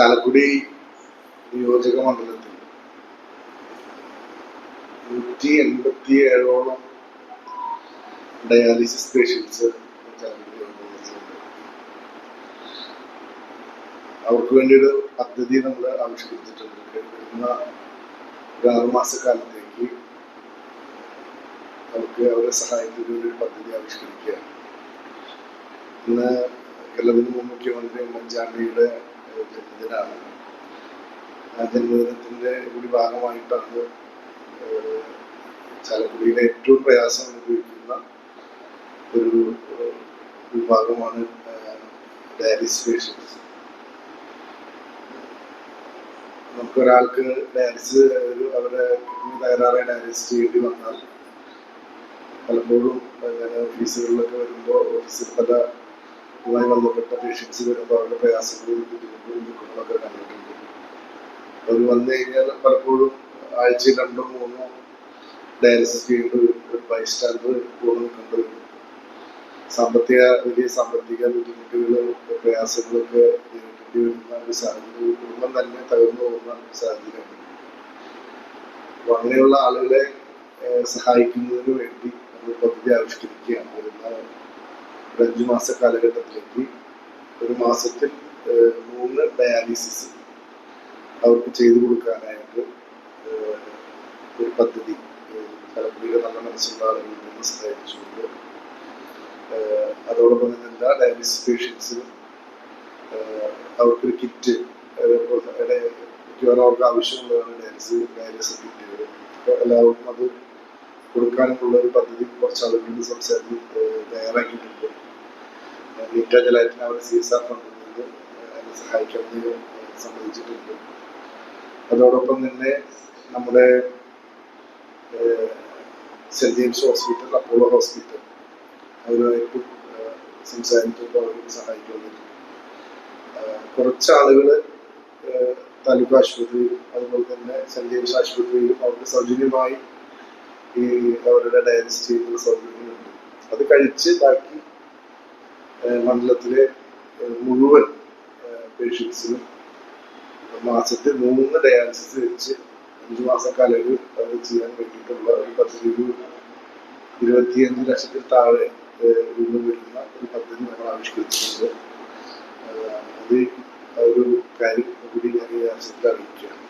ചാലക്കുടി നിയോജക മണ്ഡലത്തിൽ നൂറ്റി എൺപത്തി ഏഴോളം ഡയാലിസിസ് പേഷ്യൻസ് അവർക്ക് വേണ്ടി ഒരു പദ്ധതി നമ്മൾ ആവിഷ്കരിച്ചിട്ടുണ്ട്. വരുന്ന ഒരു ആറുമാസ കാലത്തേക്ക് അവർക്ക് അവരെ സഹായിക്കുന്ന ഒരു പദ്ധതി ആവിഷ്കരിക്കുകയാണ്. ഇന്ന് കേരളത്തിന് മുൻ മുഖ്യമന്ത്രി ഉമ്മൻചാണ്ടിയുടെ ആ ജന്മദിനത്തിന്റെ കൂടി ഭാഗമായിട്ടാണ് ചാലക്കുടിയിലെ ഏറ്റവും പ്രയാസം അനുഭവിക്കുന്ന ഒരു വിഭാഗമാണ് ഡയാലിസിസ് പേഷ്യൻസ് നമുക്കൊരാൾക്ക് ഡയാലിസിസ് ഒരു അവരുടെ ഡയറിസ് ചെയ്യേണ്ടി വന്നാൽ പലപ്പോഴും ഓഫീസുകളിലൊക്കെ വരുമ്പോൾ ഓഫീസിൽ പല ഇതുമായി ബന്ധപ്പെട്ട പേഷ്യൻസ് വരുമ്പോൾ അവരുടെ പ്രയാസങ്ങളും ബുദ്ധിമുട്ടുകളും കണ്ടിട്ടുണ്ട് അവർ വന്നു കഴിഞ്ഞാൽ പലപ്പോഴും ആഴ്ചയിൽ രണ്ടോ മൂന്നോ ഡയാലിസിസ് ചെയ്യേണ്ട വരും ഒരു ബൈസ്റ്റാൻഡർ കൂടെ സാമ്പത്തിക വലിയ സാമ്പത്തിക ബുദ്ധിമുട്ടുകളും പ്രയാസങ്ങളൊക്കെ നേരിടേണ്ടി വരുന്ന ഒരു സാഹചര്യം തന്നെ തകർന്നു പോകുന്ന ഒരു സാഹചര്യമാണ്. അങ്ങനെയുള്ള ആളുകളെ സഹായിക്കുന്നതിന് വേണ്ടി നമ്മൾ പദ്ധതി ആവിഷ്കരിക്കുകയാണ്. വരുന്ന ഒരു അഞ്ചു മാസ കാലഘട്ടത്തിലേക്ക് ഒരു മാസത്തിൽ മൂന്ന് ഡയാലിസിസ് അവർക്ക് ചെയ്തു കൊടുക്കാനായിട്ട് ഒരു പദ്ധതി ചലക്കുടിയിലെ നല്ല മനസ്സുള്ള ആളുകളിൽ നിന്ന് സഹായിച്ചുകൊണ്ട് അതോടൊപ്പം തന്നെ എല്ലാ ഡയാലിസിസ് പേഷ്യൻസിനും അവർക്കൊരു കിറ്റ് മിക്കവാറും അവർക്ക് ആവശ്യമുള്ളതാണ് ഡയാലിസിസ് ഡയാലിസിസ് കിറ്റുകൾ എല്ലാവർക്കും അത് കൊടുക്കാനുള്ള ഒരു പദ്ധതി കുറച്ച് ആളുകളിൽ സംസാരിച്ച് തയ്യാറാക്കിയിട്ടുണ്ട്. നീറ്റ ജലാറ്റിന് അവർ സി എസ് ആർ എന്നെ സഹായിക്കാമെന്ന് സമ്മതിച്ചിട്ടുണ്ട്. അതോടൊപ്പം തന്നെ നമ്മുടെ Saint James Hospital Apollo Hospital അവരുമായിട്ട് അവരും സഹായിക്കാൻ പറ്റും കുറച്ച് ആളുകൾ താലൂക്ക് ആശുപത്രിയിലും അതുപോലെ തന്നെ സെന്റ് ജെയിംസ് ആശുപത്രിയിലും അവർക്ക് സൗജന്യമായി ഈ അവരുടെ ഡയാലിസിസ് ചെയ്യുന്ന സൗകര്യങ്ങളുണ്ട്. അത് കഴിച്ച് ബാക്കി മണ്ഡലത്തിലെ മുഴുവൻ പേഷ്യൻസിനും മാസത്തിൽ മൂന്ന് ഡയാലിസിസ് വെച്ച് അഞ്ച് മാസം കാലയളവിൽ അത് ചെയ്യാൻ വേണ്ടിയിട്ടുള്ള ഒരു പദ്ധതി ഒരു ഇരുപത്തിയഞ്ച് ലക്ഷത്തിൽ താഴെ രൂപം വരുന്ന ഒരു പദ്ധതി നമ്മൾ ആവിഷ്കരിച്ചിട്ടുണ്ട്. അത് ഒരു കാര്യം കൂടി ഞാൻ ഈ അവസരത്തിൽ അറിയിക്കുകയാണ്.